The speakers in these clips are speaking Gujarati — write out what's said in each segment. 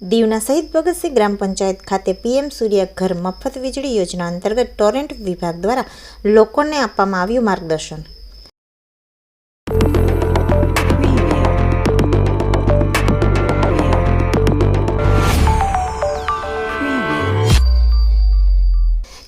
દીવના શહીદ ભગતસિંહ ગ્રામ પંચાયત ખાતે પીએમ સૂર્ય ઘર મફત વીજળી યોજના અંતર્ગત ટોરેન્ટ વિભાગ દ્વારા લોકોને આપવામાં આવ્યું માર્ગદર્શન.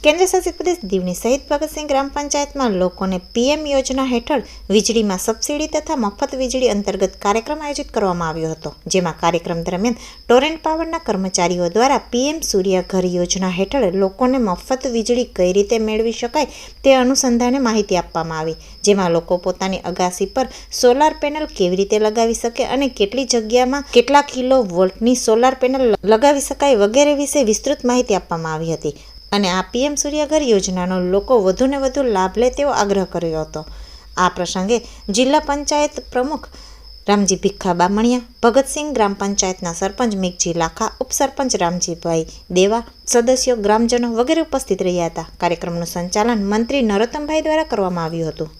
કેન્દ્ર શાસિત પ્રદેશ દીવની શહીદ ભગતસિંહ ગ્રામ પંચાયતમાં લોકોને પીએમ યોજના હેઠળ વીજળીમાં સબસિડી તથા મફત વીજળી અંતર્ગત કાર્યક્રમ આયોજિત કરવામાં આવ્યો હતો, જેમાં કાર્યક્રમ દરમિયાન ટોરેન્ટ પાવરના કર્મચારીઓ દ્વારા પીએમ સૂર્ય ઘર યોજના હેઠળ લોકોને મફત વીજળી કઈ રીતે મેળવી શકાય તે અનુસંધાને માહિતી આપવામાં આવી, જેમાં લોકો પોતાની અગાસી પર સોલાર પેનલ કેવી રીતે લગાવી શકે અને કેટલી જગ્યામાં કેટલા કિલો વોલ્ટની સોલાર પેનલ લગાવી શકાય વગેરે વિશે વિસ્તૃત માહિતી આપવામાં આવી હતી. અને આ પીએમ સૂર્યઘર યોજનાનો લોકો વધુને વધુ લાભ લે તેવો આગ્રહ કર્યો હતો. આ પ્રસંગે જિલ્લા પંચાયત પ્રમુખ રામજી ભીખા બામણિયા, ભગતસિંહ ગ્રામ પંચાયતના સરપંચ મિકજી લાખા, ઉપસરપંચ રામજીભાઈ દેવા, સદસ્યો, ગ્રામજનો વગેરે ઉપસ્થિત રહ્યા હતા. કાર્યક્રમનું સંચાલન મંત્રી નરોત્તમભાઈ દ્વારા કરવામાં આવ્યું હતું.